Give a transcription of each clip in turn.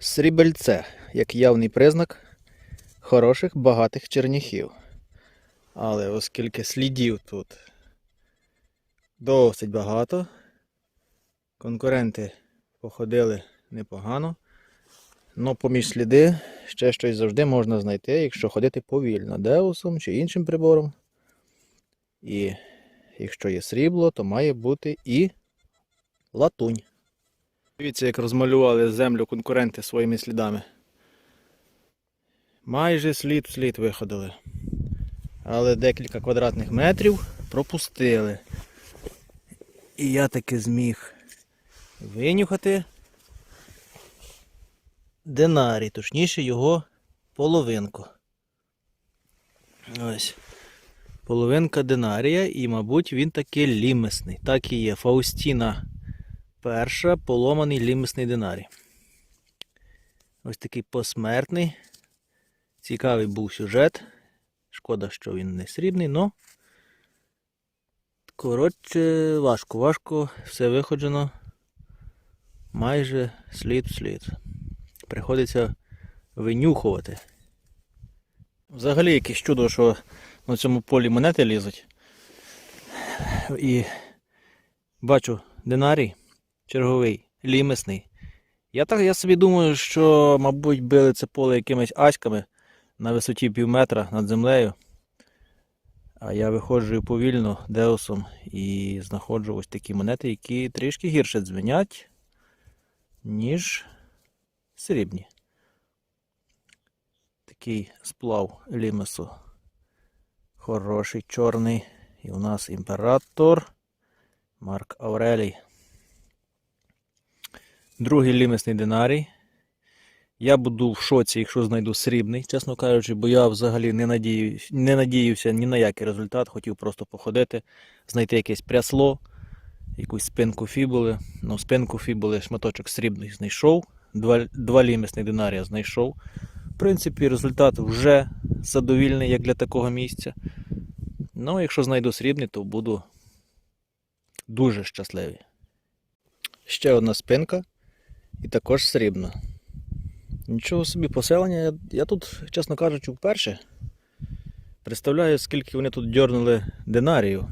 Срібельце як явний признак хороших багатих черніхів. Але оскільки слідів тут досить багато, конкуренти походили непогано. Но поміж сліди ще щось завжди можна знайти, якщо ходити повільно, деусом чи іншим прибором. І якщо є срібло, то має бути і латунь. Дивіться, як розмалювали землю конкуренти своїми слідами. Майже слід в слід виходили. Але декілька квадратних метрів пропустили. І я таки зміг винюхати динарій, точніше його половинку. Ось. Половинка динарія, і, мабуть, він таки лімесний. Так і є. Фаустіна перша поломаний лімесний динарій. Ось такий посмертний. Цікавий був сюжет. Шкода, що він не срібний, но. Коротше, важко, важко, все виходжено майже слід в слід. Приходиться винюхувати. Взагалі якесь чудо, що на цьому полі монети лізуть. І бачу динарій черговий, лімесний. Я так я собі думаю, що, мабуть, били це поле якимись аськами на висоті пів метра над землею. А я виходжу повільно деосом і знаходжу ось такі монети, які трішки гірше дзвенять, ніж срібні. Такий сплав лімесу. Хороший, чорний. І у нас імператор Марк Аврелій. Другий лімесний динарій. Я буду в шоці, якщо знайду срібний, чесно кажучи, бо я взагалі не, надію, не надіявся ні на який результат, хотів просто походити, знайти якесь прясло, якусь спинку фібули. Ну, спинку фібули, шматочок срібний знайшов, два, два лімесних динарія знайшов. В принципі, результат вже задовільний, як для такого місця. Ну, якщо знайду срібний, то буду дуже щасливий. Ще одна спинка і також срібна. Нічого собі поселення. Я, тут, чесно кажучи, вперше представляю, скільки вони тут дьорнули динаріїв.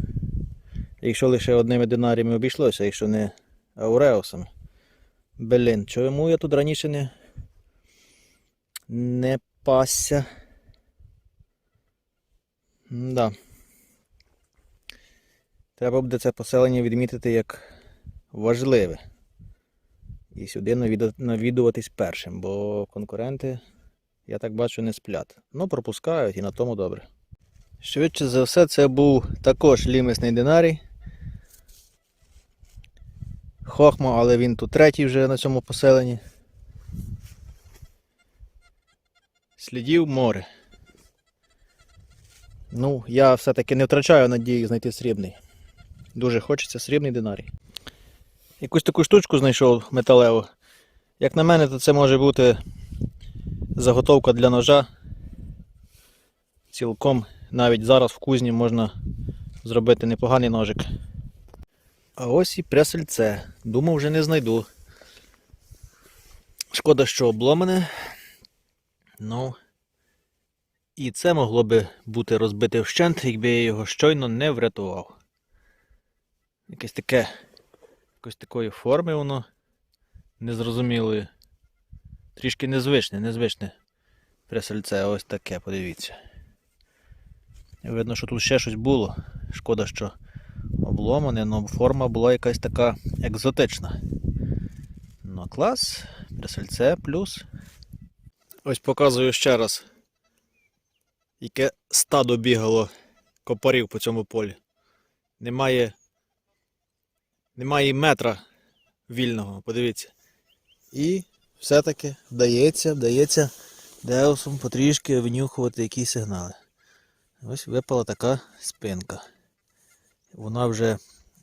Якщо лише одними динаріями обійшлося, якщо не ауреусами. Блін, чому я тут раніше не, не пасся? Да. Треба буде це поселення відмітити як важливе. І сюди навідуватись першим, бо конкуренти, я так бачу, не сплять. Ну, пропускають і на тому добре. Швидше за все, це був також лімесний динарій. Хохма, але він тут третій вже на цьому поселенні. Слідів море. Ну, я все-таки не втрачаю надії знайти срібний. Дуже хочеться срібний динарій. Якусь таку штучку знайшов металеву. Як на мене, то це може бути заготовка для ножа. Цілком навіть зараз в кузні можна зробити непоганий ножик. А ось і пресельце. Думав, вже не знайду. Шкода, що обломане. Ну. І це могло би бути розбите вщент, якби я його щойно не врятував. Якесь таке якось такої форми воно незрозумілої. Трішки незвичне, незвичне пресельце, ось таке, подивіться. Видно, що тут ще щось було. Шкода, що обломане, але форма була якась така екзотична. Ну, клас, пресельце плюс. Ось показую ще раз, яке стадо бігало копарів по цьому полі. Немає немає метра вільного, подивіться. І все-таки вдається, вдається деусом потрішки внюхувати якісь сигнали. Ось випала така спинка. Вона вже,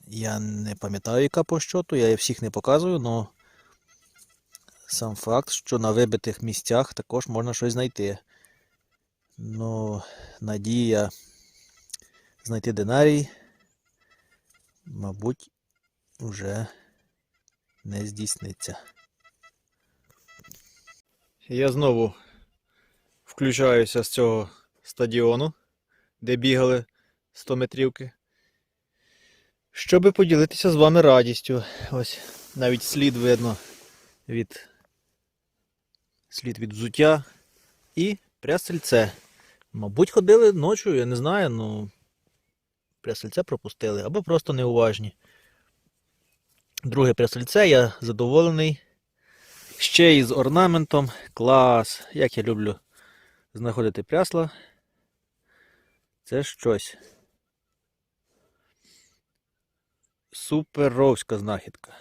я не пам'ятаю, яка по щоту, я її всіх не показую, але сам факт, що на вибитих місцях також можна щось знайти. Ну, надія знайти динарій, мабуть, вже не здійсниться. Я знову включаюся з цього стадіону, де бігали 100 метрівки. Щоби поділитися з вами радістю. Ось навіть слід видно від слід від взуття і прясельце. Мабуть, ходили ночі, я не знаю, ну прясельце пропустили або просто неуважні. Друге прясельце, я задоволений. Ще із орнаментом. Клас. Як я люблю знаходити прясла. Це щось. Суперовська знахідка.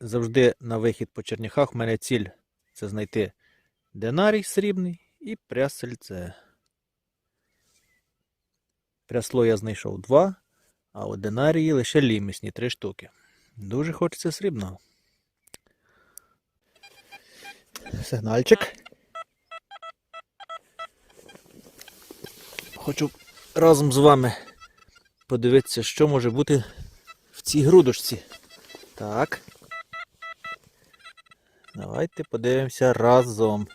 Завжди на вихід по черняхах в мене ціль це знайти динарій срібний і прясельце. Прясло я знайшов два, а от динарії лише лімісні три штуки. Дуже хочеться срібного. Сигнальчик. Хочу разом з вами подивитися, що може бути в цій грудочці. Так. Давайте подивимося разом.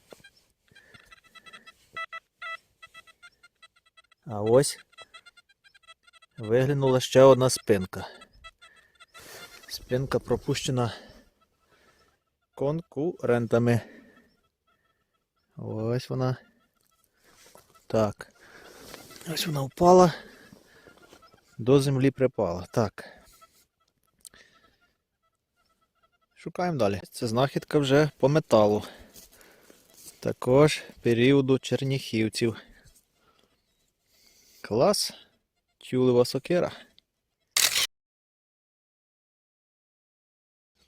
А ось виглянула ще одна спинка. Спинка пропущена конкурентами. Ось вона. Так. Ось вона впала. До землі припала. Так. Шукаємо далі. Це знахідка вже по металу. Також періоду черніхівців. Клас. Тюлева сокира.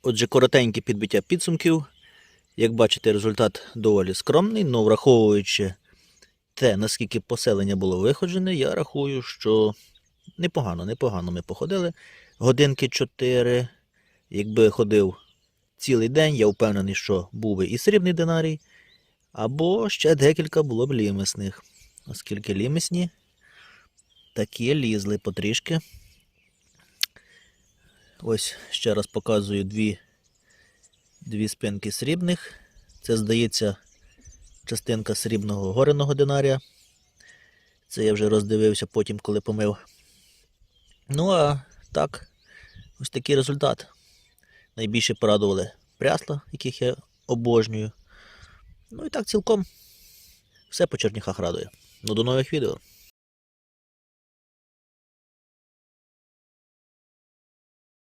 Отже, коротеньке підбиття підсумків. Як бачите, результат доволі скромний, але враховуючи те, наскільки поселення було виходжене, я рахую, що непогано, непогано ми походили. Годинки 4. Якби ходив цілий день, я впевнений, що був би і срібний динарій, або ще декілька було б лімисних. Оскільки лімисні такі лізли потрішки. Ось ще раз показую дві, дві спинки срібних. Це, здається, частинка срібного гореного динарія. Це я вже роздивився потім, коли помив. Ну, а так, ось такий результат. Найбільше порадували прясла, яких я обожнюю. Ну і так цілком все по черніхах радує. Ну, до нових відео.